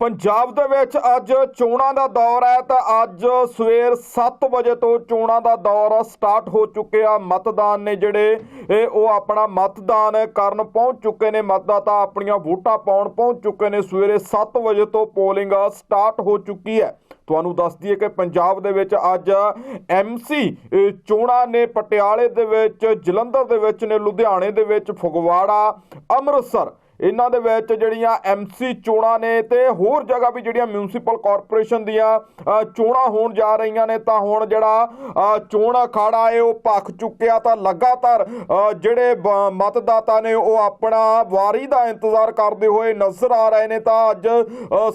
ਪੰਜਾਬ ਦੇ ਵਿੱਚ ਅੱਜ ਚੋਣਾਂ ਦਾ ਦੌਰ ਹੈ ਤਾਂ ਅੱਜ ਸਵੇਰ 7 ਵਜੇ ਤੋਂ ਚੋਣਾਂ ਦਾ ਦੌਰ ਸਟਾਰਟ ਹੋ ਚੁੱਕਿਆ। ਮਤਦਾਨ ਨੇ ਜਿਹੜੇ ਇਹ ਉਹ ਆਪਣਾ ਮਤਦਾਨ ਕਰਨ ਪਹੁੰਚ ਚੁੱਕੇ ਨੇ। ਮਤਦਾਤਾ ਆਪਣੀਆਂ ਵੋਟਾਂ ਪਾਉਣ ਪਹੁੰਚ ਚੁੱਕੇ ਨੇ। ਸਵੇਰੇ 7 ਵਜੇ ਤੋਂ ਪੋਲਿੰਗ ਸਟਾਰਟ ਹੋ ਚੁੱਕੀ ਹੈ। ਤੁਹਾਨੂੰ ਦੱਸ ਦਈਏ ਕਿ ਪੰਜਾਬ ਦੇ ਵਿੱਚ ਅੱਜ ਐਮਸੀ ਚੋਣਾਂ ਨੇ ਪਟਿਆਲੇ ਦੇ ਵਿੱਚ, ਜਲੰਧਰ ਦੇ ਵਿੱਚ ਨੇ, ਲੁਧਿਆਣੇ ਦੇ ਵਿੱਚ, ਫਗਵਾੜਾ, ਅੰਮ੍ਰਿਤਸਰ ਇਹਨਾਂ ਦੇ ਵਿੱਚ ਜਿਹੜੀਆਂ ਐਮਸੀ ਚੋਣਾਂ ਨੇ ਤੇ ਹੋਰ ਜਗ੍ਹਾ ਵੀ ਜਿਹੜੀਆਂ ਮਿਊਨਿਸਪਲ ਕਾਰਪੋਰੇਸ਼ਨ ਦੀਆਂ ਚੋਣਾਂ ਹੋਣ ਜਾ ਰਹੀਆਂ ਨੇ, ਤਾਂ ਹੁਣ ਜਿਹੜਾ ਚੋਣ ਅਖਾੜਾ ਹੈ, ਉਹ ਭਖ ਚੁੱਕਿਆ ਤਾਂ ਲਗਾਤਾਰ ਜਿਹੜੇ ਮਤਦਾਤਾ ਨੇ ਉਹ ਆਪਣਾ ਵਾਰੀ ਦਾ ਇੰਤਜ਼ਾਰ ਕਰਦੇ ਹੋਏ ਨਜ਼ਰ ਆ ਰਹੇ ਨੇ, ਤਾਂ ਅੱਜ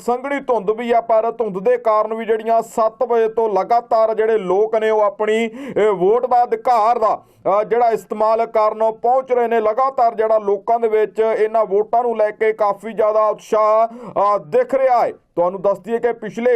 ਸੰਘਣੀ ਧੁੰਦ ਵੀ ਆ, ਪਰ ਧੁੰਦ ਦੇ ਕਾਰਨ ਵੀ ਜਿਹੜੀਆਂ 7 ਵਜੇ ਤੋਂ ਲਗਾਤਾਰ ਜਿਹੜੇ ਲੋਕ ਨੇ ਉਹ ਆਪਣੀ ਵੋਟ ਦਾ ਅਧਿਕਾਰ ਦਾ ਜਿਹੜਾ ਇਸਤੇਮਾਲ ਕਰਨ ਪਹੁੰਚ ਰਹੇ ਨੇ, ਲਗਾਤਾਰ ਜਿਹੜਾ ਲੋਕਾਂ ਦੇ ਵਿੱਚ ਇਹਨਾਂ ਵੋਟ ਨੂੰ ਲੈ ਕੇ ਕਾਫੀ ਜ਼ਿਆਦਾ ਉਤਸ਼ਾਹ ਦਿਖ ਰਿਹਾ ਹੈ। ਤੁਹਾਨੂੰ ਦੱਸ ਦਈਏ ਕਿ ਪਿਛਲੇ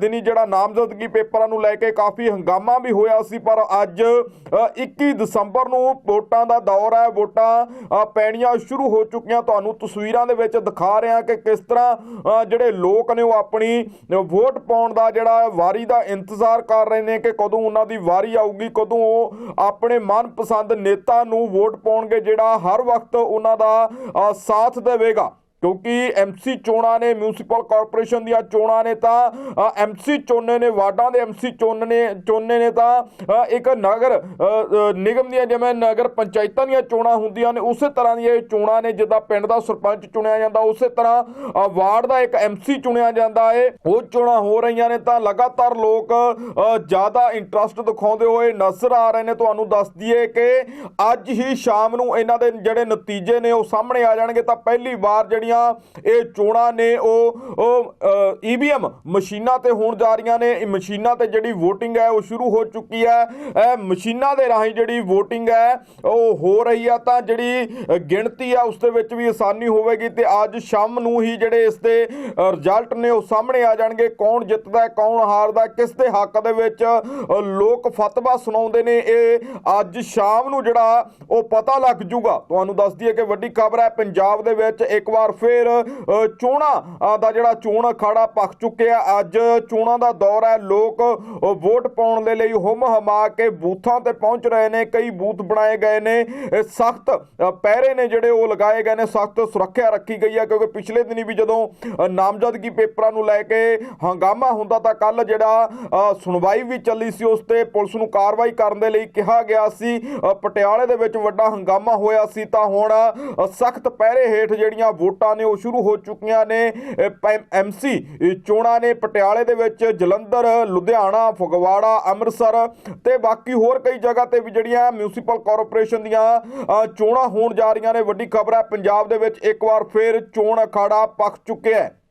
ਦਿਨੀ ਜਿਹੜਾ ਨਾਮਜ਼ਦਗੀ ਪੇਪਰਾਂ ਨੂੰ ਲੈ ਕੇ ਕਾਫੀ ਹੰਗਾਮਾ ਵੀ ਹੋਇਆ ਸੀ ਪਰ ਅੱਜ ਅ, 21 ਦਸੰਬਰ ਨੂੰ ਵੋਟਾਂ ਦਾ ਦੌਰ ਹੈ ਵੋਟਾਂ ਪੈਣੀਆਂ ਸ਼ੁਰੂ ਹੋ ਚੁੱਕੀਆਂ। ਤੁਹਾਨੂੰ ਤਸਵੀਰਾਂ ਦੇ ਵਿੱਚ ਦਿਖਾ ਰਿਹਾ ਕਿ ਕਿਸ ਤਰ੍ਹਾਂ ਜਿਹੜੇ ਲੋਕ ਨੇ ਉਹ ਆਪਣੀ ਵੋਟ ਪਾਉਣ ਦਾ ਜਿਹੜਾ ਵਾਰੀ ਦਾ ਇੰਤਜ਼ਾਰ ਕਰ ਰਹੇ ਨੇ ਕਿ ਕਦੋਂ ਉਹਨਾਂ ਦੀ ਵਾਰੀ ਆਊਗੀ ਕਦੋਂ ਉਹ ਆਪਣੇ ਮਨਪਸੰਦ ਨੇਤਾ ਨੂੰ ਵੋਟ ਪਾਉਣਗੇ ਜਿਹੜਾ ਹਰ ਵਕਤ ਉਹਨਾਂ ਦਾ ਸਾਥ Fatih ve Vega ਕਿਉਂਕਿ ਐਮਸੀ ਚੋਣਾਂ ਨੇ ਮਿਊਨਿਸਪਲ ਕਾਰਪੋਰੇਸ਼ਨ ਦੀਆਂ ਚੋਣਾਂ ਨੇ ਤਾਂ ਐਮਸੀ ਚੋਣੇ ਨੇ, ਵਾਰਡਾਂ ਦੇ ਐਮਸੀ ਚੋਣੇ ਚੋਣੇ ਨੇ ਤਾਂ ਇੱਕ ਨਗਰ ਨਿਗਮ ਦੀਆਂ ਜਿਵੇਂ ਨਗਰ ਪੰਚਾਇਤਾਂ ਦੀਆਂ ਚੋਣਾਂ ਹੁੰਦੀਆਂ ਨੇ, ਉਸੇ ਤਰ੍ਹਾਂ ਦੀਆਂ ਇਹ ਚੋਣਾਂ ਨੇ, ਜਿੱਦਾਂ ਪਿੰਡ ਦਾ ਸਰਪੰਚ ਚੁਣਿਆ ਜਾਂਦਾ, ਉਸੇ ਤਰ੍ਹਾਂ ਵਾਰਡ ਦਾ ਇੱਕ ਐਮਸੀ ਚੁਣਿਆ ਜਾਂਦਾ ਏ, ਉਹ ਚੋਣਾਂ ਹੋ ਰਹੀਆਂ ਨੇ ਤਾਂ ਲਗਾਤਾਰ ਲੋਕ ਜ਼ਿਆਦਾ ਇੰਟਰਸਟ ਦਿਖਾਉਂਦੇ ਹੋਏ ਨਜ਼ਰ ਆ ਰਹੇ ਨੇ, ਤੁਹਾਨੂੰ ਦੱਸ ਦਈਏ ਕਿ ਅੱਜ ਹੀ ਸ਼ਾਮ ਨੂੰ ਇਹਨਾਂ ਦੇ ਜਿਹੜੇ ਨਤੀਜੇ ਨੇ ਉਹ ਸਾਹਮਣੇ ਆ ਜਾਣਗੇ, ਤਾਂ ਪਹਿਲੀ ਵਾਰ ਜਿਹੜੀਆਂ ਇਹ ਚੋਣਾਂ ਨੇ ਉਹ ਉਹ ਈਵੀਐਮ ਮਸ਼ੀਨਾਂ ਤੇ ਹੋਣ ਜਾ ਰਹੀਆਂ ਨੇ। ਇਹ ਮਸ਼ੀਨਾਂ ਤੇ ਜਿਹੜੀ VOTING ਹੈ, ਉਹ ਸ਼ੁਰੂ ਹੋ ਚੁੱਕੀ ਹੈ। ਇਹ ਮਸ਼ੀਨਾਂ ਦੇ ਰਾਹੀਂ ਜਿਹੜੀ VOTING ਹੈ, ਉਹ ਹੋ ਰਹੀ ਆ ਤਾਂ ਜਿਹੜੀ ਗਿਣਤੀ ਆ ਉਸ ਦੇ ਵਿੱਚ ਵੀ ਆਸਾਨੀ ਹੋਵੇਗੀ ਤੇ ਅੱਜ ਸ਼ਾਮ ਨੂੰ ਹੀ ਜਿਹੜੇ ਇਸ ਦੇ ਰਿਜ਼ਲਟ ਨੇ, ਉਹ ਸਾਹਮਣੇ ਆ ਜਾਣਗੇ। ਕੌਣ ਜਿੱਤਦਾ ਕੌਣ ਹਾਰਦਾ ਕਿਸ ਦੇ ਹੱਕ ਦੇ ਵਿੱਚ ਲੋਕ ਫਤਵਾ ਸੁਣਾਉਂਦੇ ਨੇ। ਇਹ ਅੱਜ ਸ਼ਾਮ ਨੂੰ ਜਿਹੜਾ, ਉਹ ਪਤਾ ਲੱਗ ਜੂਗਾ। ਤੁਹਾਨੂੰ ਦੱਸ ਦਈਏ ਕਿ ਵੱਡੀ ਖਬਰ ਹੈ, ਪੰਜਾਬ ਦੇ ਵਿੱਚ ਇੱਕ ਵਾਰ ਫਿਰ ਅ, ਚੋਣਾਂ ਦਾ ਜਿਹੜਾ ਚੋਣ ਅਖਾੜਾ ਪੱਕ ਚੁੱਕਿਆ ਅੱਜ ਚੋਣਾਂ ਦਾ ਦੌਰ ਹੈ ਲੋਕ ਵੋਟ ਪਾਉਣ ਦੇ ਲਈ ਹੁਮ ਹਮਾ ਕੇ ਬੂਥਾਂ ਤੇ ਪਹੁੰਚ ਰਹੇ ਨੇ। ਕਈ ਬੂਥ ਬਣਾਏ ਗਏ ਨੇ। ਸਖਤ ਪਹਿਰੇ ਨੇ ਜਿਹੜੇ ਉਹ ਲਗਾਏ ਗਏ ਨੇ। ਸਖਤ ਸੁਰੱਖਿਆ ਰੱਖੀ ਗਈ ਹੈ ਕਿਉਂਕਿ ਪਿਛਲੇ ਦਿਨੀ ਵੀ ਜਦੋਂ ਨਾਮਜ਼ਦਗੀ ਪੇਪਰਾਂ ਨੂੰ ਲੈ ਕੇ ਹੰਗਾਮਾ ਹੁੰਦਾ ਤਾਂ ਕੱਲ ਜਿਹੜਾ ਸੁਣਵਾਈ ਵੀ ਚੱਲੀ ਸੀ ਉਸ ਤੇ ਪੁਲਿਸ ਨੂੰ ਕਾਰਵਾਈ ਕਰਨ ਦੇ ਲਈ ਕਿਹਾ ਗਿਆ ਸੀ। ਪਟਿਆਲੇ ਦੇ ਵਿੱਚ ਵੱਡਾ ਹੰਗਾਮਾ ਹੋਇਆ ਸੀ ਤਾਂ ਹੁਣ ਸਖਤ ਪਹਿਰੇ ਹੇਠ ਜਿਹੜੀਆਂ ਵੋਟਾਂ ਨੇ ਉਹ ਸ਼ੁਰੂ ਹੋ ਚੁੱਕੀਆਂ ਨੇ। ਐਮਸੀ ਚੋਣਾਂ ਨੇ ਪਟਿਆਲੇ ਦੇ ਵਿੱਚ ਜਲੰਧਰ, ਲੁਧਿਆਣਾ, ਫਗਵਾੜਾ, ਅੰਮ੍ਰਿਤਸਰ ਤੇ ਬਾਕੀ ਹੋਰ ਕਈ ਜਗ੍ਹਾ ਤੇ ਵੀ ਜਿਹੜੀਆਂ ਮਿਊਨਿਸਪਲ ਕਾਰਪੋਰੇਸ਼ਨ ਦੀਆਂ ਚੋਣਾਂ ਹੋਣ ਜਾ ਰਹੀਆਂ ਨੇ। ਵੱਡੀ ਖਬਰ ਹੈ, ਪੰਜਾਬ ਦੇ ਵਿੱਚ ਇੱਕ ਵਾਰ ਫਿਰ ਚੋਣ ਅਖਾੜਾ ਪੱਕ ਚੁੱਕਿਆ ਹੈ।